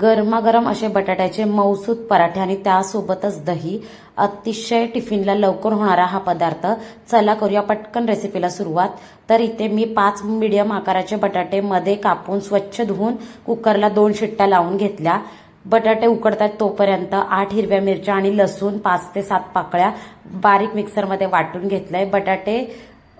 गरमागरम असे बटाट्याचे मौसूद पराठे आणि त्यासोबतच दही अतिशय टिफिनला लवकर होणारा हा पदार्थ. चला करूया पटकन रेसिपीला सुरुवात. तर इथे मी पाच मीडियम आकाराचे बटाटे मध्ये कापून स्वच्छ धुवून कुकरला दोन शिट्ट्या लावून घेतल्या. बटाटे उकडतात तोपर्यंत आठ हिरव्या मिरच्या आणि लसूण पाच ते सात पाकळ्या बारीक मिक्सरमध्ये वाटून घेतलंय. बटाटे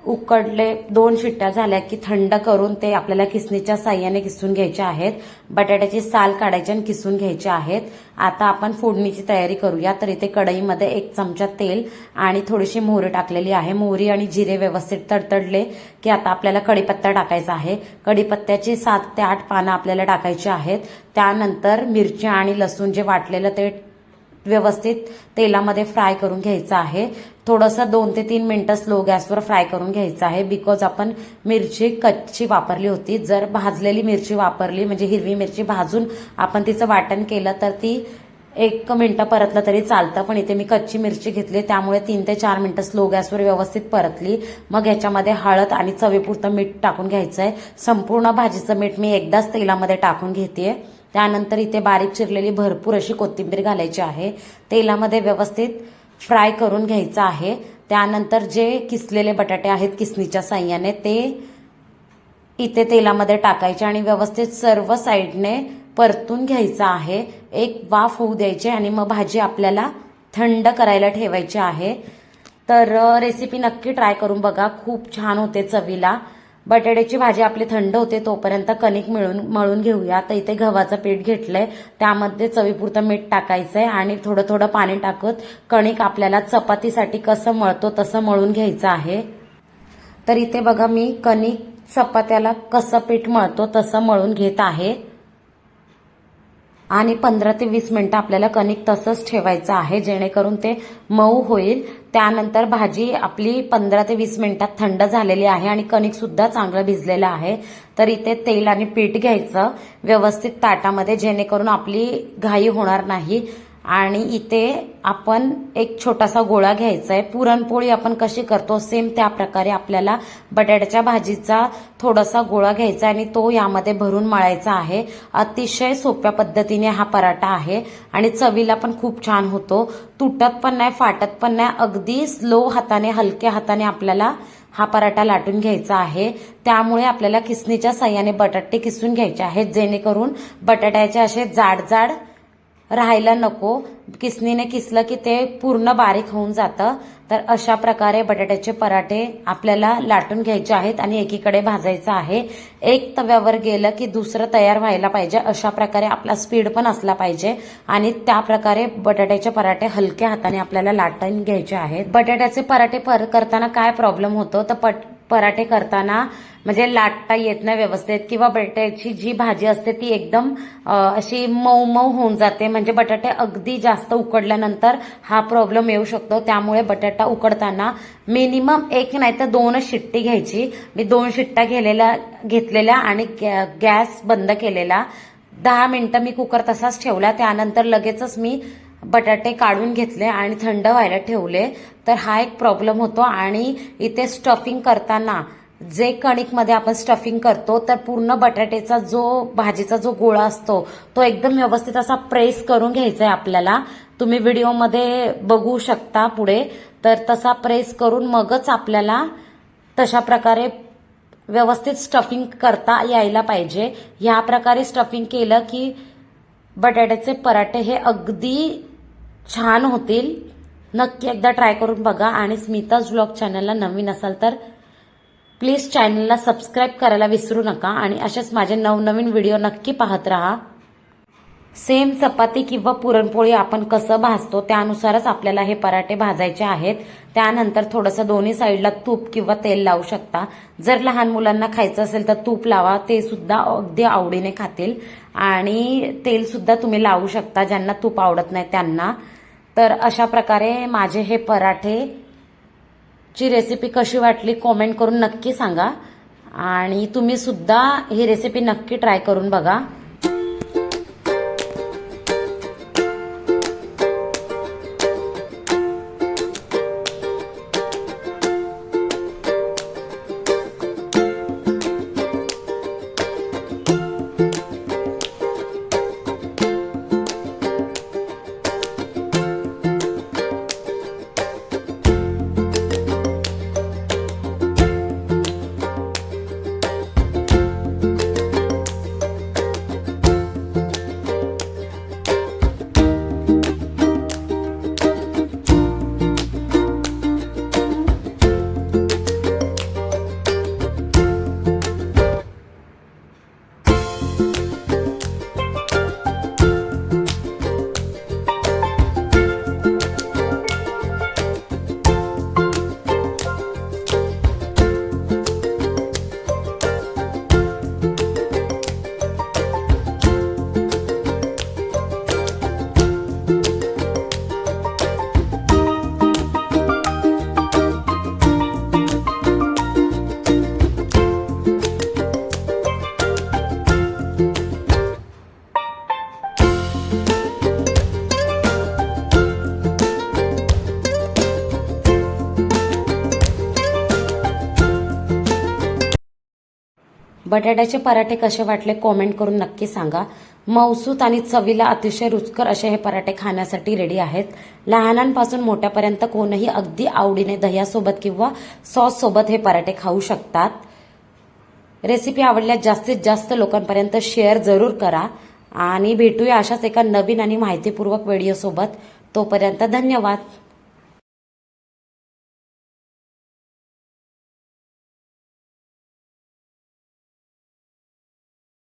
उकडले दोन शिट्ट्या झाल्या की थंड करून ते आपल्याला किसणीच्या साह्याने किसून घ्यायचे आहेत. बटाट्याची साल काढायची आणि किसून घ्यायचे आहेत. आता आपण फोडणीची तयारी करूया. तर इथे कढईमध्ये एक चमचा तेल आणि थोडीशी मोहरी टाकलेली आहे. मोहरी आणि जिरे व्यवस्थित तडतडले की आता आपल्याला कढीपत्ता टाकायचा आहे. कढीपत्त्याची सात ते आठ पानं आपल्याला टाकायची आहेत. त्यानंतर मिरची आणि लसूण जे वाटलेलं ते व्यवस्थित तेलामध्ये फ्राय करून घ्यायचं आहे. थोडंसं दोन ते तीन मिनटं स्लो गॅसवर फ्राय करून घ्यायचं आहे. बिकॉज आपण मिरची कच्ची वापरली होती. जर भाजलेली मिरची वापरली म्हणजे हिरवी मिरची भाजून आपण तिचं वाटण केलं तर ती एक मिनटं परतलं तरी चालतं. पण इथे मी कच्ची मिरची घेतली त्यामुळे तीन ते चार मिनटं स्लो गॅसवर व्यवस्थित परतली. मग याच्यामध्ये हळद आणि चवीपुरतं मीठ टाकून घ्यायचं आहे संपूर्ण भाजीचं मीठ मी एकदाच तेलामध्ये टाकून घेते त्यानंतर इथे बारीक चिरलेली भरपूर अशी कोथिंबीर घालायची आहे. तेलामध्ये व्यवस्थित फ्राय करून घ्यायचं आहे. त्यानंतर जे किसलेले बटाटे आहेत किसणीच्या साह्याने ते इथे तेलामध्ये टाकायचे आणि व्यवस्थित सर्व साईडने परतून घ्यायचं आहे. एक वाफ होऊ द्यायची आणि मग भाजी आपल्याला थंड करायला ठेवायची आहे. तर रेसिपी नक्की ट्राय करून बघा. खूप छान होते चवीला. बटाट्याची भाजी आपली थंड होते तोपर्यंत कणिक मिळून मळून घेऊया. तर इथे गव्हाचं पीठ घेतलंय. त्यामध्ये चवीपुरतं मीठ टाकायचंय आणि थोडं थोडं पाणी टाकत कणिक आपल्याला चपातीसाठी कसं मळतो तसं मळून घ्यायचं आहे. तर इथे बघा मी कणिक चपात्याला कसं पीठ मळतो तसं मळून घेत आहे. आणि पंधरा ते वीस मिनिटं आपल्याला कणिक तसंच ठेवायचं आहे जेणेकरून ते मऊ होईल. त्यानंतर भाजी आपली पंधरा ते वीस मिनिटात थंड झालेली आहे आणि कणिक सुद्धा चांगलं भिजलेलं आहे. तर इथे तेल आणि पीठ घ्यायचं. व्यवस्थित ताटामध्ये जेणेकरून आपली घाई होणार नाही. आणि इथे आपण एक छोटासा गोळा घ्यायचा आहे पुरणपोळी आपण कशी करतो सेम त्या प्रकारे आपल्याला बटाट्याच्या भाजीचा थोडासा गोळा घ्यायचा आणि तो यामध्ये भरून मळायचा आहे. अतिशय सोप्या पद्धतीने हा पराठा आहे आणि चवीला पण खूप छान होतो. तुटत पण नाही फाटत पण नाही अगदी स्लो हाताने हलक्या हाताने आपल्याला हा पराठा लाटून घ्यायचा आहे. त्यामुळे आपल्याला किसणीच्या साह्याने बटाटे किसून घ्यायचे आहेत जेणेकरून बटाट्याचे असे जाड जाड राहायला नको. किसनीने किसलं की ते पूर्ण बारीक होऊन जातं. तर अशा प्रकारे बटाट्याचे पराठे आपल्याला लाटून घ्यायचे आहेत आणि एकीकडे भाजायचं आहे. एक तव्यावर गेलं की दुसरं तयार व्हायला पाहिजे. अशा प्रकारे आपला स्पीड पण असला पाहिजे. आणि त्या प्रकारे बटाट्याचे पराठे हलक्या हाताने आपल्याला लाटून घ्यायचे आहेत. बटाट्याचे पराठे पर करताना काय प्रॉब्लेम होतो? तर पट पराठे करताना म्हणजे लाटता येत नाही व्यवस्थित किंवा बटाट्याची जी भाजी असते ती एकदम अशी मऊ मऊ होऊन जाते. म्हणजे बटाटे अगदी जास्त उकडल्यानंतर हा प्रॉब्लेम येऊ शकतो. त्यामुळे बटाटा उकडताना मिनिमम एक नाही तर दोनच शिट्टी घ्यायची. मी दोन शिट्ट्या घेलेल्या घेतलेल्या आणि गॅस बंद केलेला. दहा मिनिटं मी कुकर तसाच ठेवला. त्यानंतर लगेचच मी बटाटे काढून घेतले आणि थंड व्हायला ठेवले तर हा एक प्रॉब्लेम होतो. आणि इथे स्टफिंग करताना जे कणिकमध्ये आपण स्टफिंग करतो तर पूर्ण बटाट्याचा जो भाजीचा जो गोळा असतो तो एकदम व्यवस्थित असा प्रेस करून घ्यायचा आहे आपल्याला. तुम्ही व्हिडिओमध्ये बघू शकता पुढे. तर तसा प्रेस करून मगच आपल्याला तशा प्रकारे व्यवस्थित स्टफिंग करता यायला पाहिजे. ह्या प्रकारे स्टफिंग केलं की बटाट्याचे पराठे हे अगदी छान होतील. नक्की एकदा ट्राय करून बघा. आणि स्मिताज ब्लॉग चॅनलला नवीन असाल तर प्लीज चॅनलला सबस्क्राईब करायला विसरू नका. आणि असेच माझे नवनवीन व्हिडिओ नक्की पाहत राहा. सेम चपाती किंवा पुरणपोळी आपण कसं भाजतो त्यानुसारच आपल्याला हे पराठे भाजायचे आहेत. त्यानंतर थोडंसं दोन्ही साईडला तूप किंवा तेल लावू शकता. जर लहान मुलांना खायचं असेल तर तूप लावा. ते सुद्धा अगदी आवडीने खातील. आणि तेलसुद्धा तुम्ही लावू शकता. ज्यांना तूप आवडत नाही त्यांना. तर अशा प्रकारे माझे हे पराठे ची रेसिपी कशी वाटली कॉमेंट करून नक्की सांगा. आणि तुम्ही सुद्धा ही रेसिपी नक्की ट्राय करून बघा. बटाट्याचे पराठे कसे वाटले कॉमेंट करून नक्की सांगा. मौसूत आणि चवीला अतिशय रुचकर असे हे पराठे खाण्यासाठी रेडी आहेत. लहानांपासून मोठ्यापर्यंत कोणही अगदी आवडीने दह्यासोबत किंवा सॉस सोबत हे पराठे खाऊ शकतात. रेसिपी आवडल्यास जास्तीत जास्त लोकांपर्यंत शेअर जरूर करा. आणि भेटूया अशाच एका नवीन आणि माहितीपूर्वक व्हिडिओसोबत तोपर्यंत धन्यवाद.